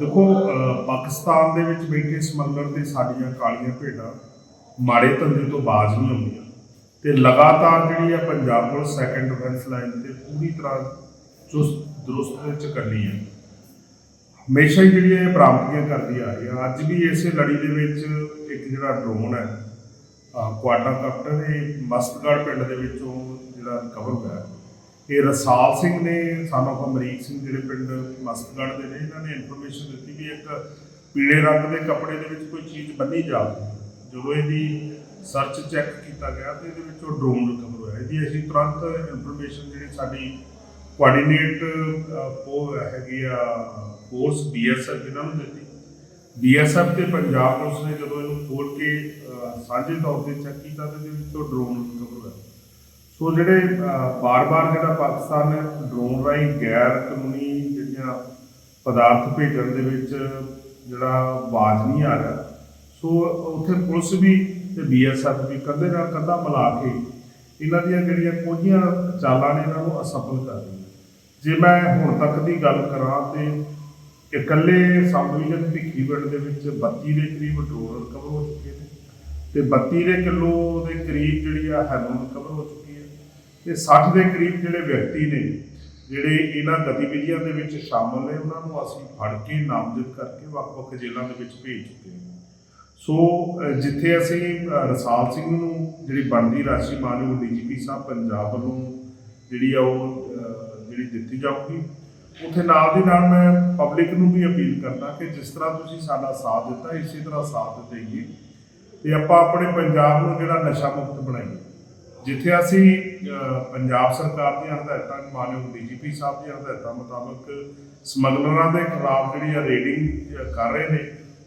ਦੇਖੋ ਪਾਕਿਸਤਾਨ ਦੇ ਵਿੱਚ ਬੈਠੇ ਸਮਗਲਰ ਤੇ ਸਾਡੀਆਂ ਕਾਲੀਆਂ ਭੇਡਾਂ ਮਾੜੇ ਧੰਦੇ ਤੋਂ ਬਾਜ਼ ਨਹੀਂ ਆਉਂਦੀਆਂ ਤੇ ਲਗਾਤਾਰ ਜਿਹੜੀ ਆ Punjab police second defence line ਤੇ ਪੂਰੀ ਤਰ੍ਹਾਂ ਚੁਸਤ, ਦਰੁਸਤ ਵਿੱਚ ਕਰਨੀ ਹੈ ਹਮੇਸ਼ਾ ਹੀ ਜਿਹੜੀ ਇਹ ਬਰਾਮਦਗੀਆਂ ਕਰਦੀ ਆ ਰਹੀ ਆ। ਅੱਜ ਵੀ ਇਸੇ ਲੜੀ ਦੇ ਵਿੱਚ ਇੱਕ ਜਿਹੜਾ ਡਰੋਨ ਹੈ ਕੁਆਡਾ ਕਾਪਟਰ ਇਹ ਮਸਤਗੜ ਪਿੰਡ ਦੇ ਵਿੱਚੋਂ ਜਿਹੜਾ ਕਵਰ ਹੋਇਆ। ਇਹ ਰਸਾਲ ਸਿੰਘ ਨੇ, ਸਾਨੂੰ ਅਮਰੀਕ ਸਿੰਘ ਜਿਹੜੇ ਪਿੰਡ ਮਸਤਗੜ ਦੇ ਨੇ, ਇਹਨਾਂ ਨੇ ਇਨਫੋਰਮੇਸ਼ਨ ਦਿੱਤੀ ਵੀ ਇੱਕ ਪੀਲੇ ਰੰਗ ਦੇ ਕੱਪੜੇ ਦੇ ਵਿੱਚ ਕੋਈ ਚੀਜ਼ ਬੰਨੀ ਜਾਵੇ। ਜਦੋਂ ਇਹਦੀ ਸਰਚ ਚੈੱਕ ਕੀਤਾ ਗਿਆ ਤੇ ਇਹਦੇ ਵਿੱਚੋਂ ਡਰੋਨ ਰਿਕਵਰ ਹੋਇਆ। ਇਹਦੀ ਅਸੀਂ ਤੁਰੰਤ ਇਨਫੋਰਮੇਸ਼ਨ ਜਿਹੜੀ ਸਾਡੀ ਕੋਆਰਡੀਨੇਟ ਉਹ ਹੈਗੀ ਆ ਫੋਰਸ ਬੀਐਸਐਫ ਇਹਨਾਂ ਨੂੰ ਦਿੱਤੀ। ਬੀਐਸਐਫ ਤੇ ਪੰਜਾਬ ਪੁਲਿਸ ਨੇ ਜਦੋਂ ਇਹਨੂੰ ਖੋਲ ਕੇ ਸਾਂਝੇ ਤੌਰ ਤੇ ਚੈੱਕ ਕੀਤਾ ਤੇ ਇਹਦੇ ਵਿੱਚੋਂ ਡਰੋਨ ਰਿਕਵਰ ਹੋਇਆ। ਸੋ ਜਿਹੜੇ ਬਾਰ-ਬਾਰ ਜਿਹੜਾ ਪਾਕਿਸਤਾਨ ਨੇ ਡਰੋਨ ਰਾਹੀਂ ਗੈਰ ਕਾਨੂੰਨੀ ਜਿਹੜੀਆਂ ਪਦਾਰਥ ਭੇਜਣ ਦੇ ਵਿੱਚ ਜਿਹੜਾ ਆਵਾਜ਼ ਨਹੀਂ ਆ ਰਿਹਾ, ਸੋ ਉੱਥੇ ਪੁਲਿਸ ਵੀ ਤੇ ਬੀਐਸਐਫ ਵੀ ਕੰਧੇ ਨਾਲ ਕੰਧਾ ਮਿਲਾ ਕੇ ਇਹਨਾਂ ਦੀਆਂ ਜਿਹੜੀਆਂ ਕੋਝੀਆਂ ਚਾਲਾਂ ਨੇ ਇਹਨਾਂ ਨੂੰ ਅਸਫਲ ਕਰ ਰਹੀਆਂ। ਜੇ ਮੈਂ ਹੁਣ ਤੱਕ ਦੀ ਗੱਲ ਕਰਾਂ ਤੇ ਇਕੱਲੇ ਸਬ ਡਿਵੀਜ਼ਨ ਭਿੱਖੀਵਿੰਡ ਦੇ ਵਿੱਚ 32 ਦੇ ਕਰੀਬ ਡਰੋਨ ਰਿਕਵਰ ਹੋ ਚੁੱਕੇ ਨੇ ਤੇ 32 ਦੇ ਕਿਲੋ ਦੇ ਕਰੀਬ ਜਿਹੜੀ ਆ ਹੈਰੋਨ ਰਿਕਵਰ ਹੋ ਚੁੱਕੀ ਤੇ 60 ਦੇ ਕਰੀਬ ਜਿਹੜੇ ਵਿਅਕਤੀ ਨੇ, ਜਿਹੜੇ ਇਹਨਾਂ ਗਤੀਵਿਧੀਆਂ ਦੇ ਵਿੱਚ ਸ਼ਾਮਲ ਨੇ, ਉਹਨਾਂ ਨੂੰ ਅਸੀਂ ਫੜ ਕੇ ਨਾਮਜ਼ਦ ਕਰਕੇ ਵੱਖ-ਵੱਖ ਜੇਲ੍ਹਾਂ ਦੇ ਵਿੱਚ ਭੇਜ ਚੁੱਕੇ ਹਾਂ। ਸੋ ਜਿੱਥੇ ਅਸੀਂ ਰਸਾਲ ਸਿੰਘ ਨੂੰ, ਜਿਹੜੀ ਬਣਦੀ ਰਾਸ਼ੀ ਮਾਨਯੋਗ ਡੀਜੀਪੀ ਸਾਹਿਬ ਪੰਜਾਬ ਵੱਲੋਂ ਜਿਹੜੀ ਆ ਉਹ ਜਿਹੜੀ ਦਿੱਤੀ ਜਾਊਗੀ, ਉੱਥੇ ਨਾਲ ਦੀ ਨਾਲ ਮੈਂ ਪਬਲਿਕ ਨੂੰ ਵੀ ਅਪੀਲ ਕਰਦਾ ਕਿ ਜਿਸ ਤਰ੍ਹਾਂ ਤੁਸੀਂ ਸਾਡਾ ਸਾਥ ਦਿੱਤਾ, ਇਸੇ ਤਰ੍ਹਾਂ ਸਾਥ ਦੇਈਏ। ਤੇ ਆਪਾਂ ਆਪਣੇ ਪੰਜਾਬ ਨੂੰ ਜਿਹੜਾ ਨਸ਼ਾ ਮੁਕਤ ਬਣਾਈਏ। ਜਿੱਥੇ ਅਸੀਂ ਪੰਜਾਬ ਸਰਕਾਰ ਦੀਆਂ ਹਦਾਇਤਾਂ, ਮਾਨਯੋਗ ਡੀਜੀਪੀ ਸਾਹਿਬ ਦੀਆਂ ਹਦਾਇਤਾਂ ਮੁਤਾਬਕ ਸਮਗਲਰਾਂ ਦੇ ਖਿਲਾਫ ਜਿਹੜੀ ਆ ਰੇਡਿੰਗ ਕਰ ਰਹੇ ਨੇ,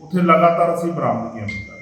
ਉੱਥੇ ਲਗਾਤਾਰ ਅਸੀਂ ਬਰਾਮਦਗੀਆਂ ਕਰ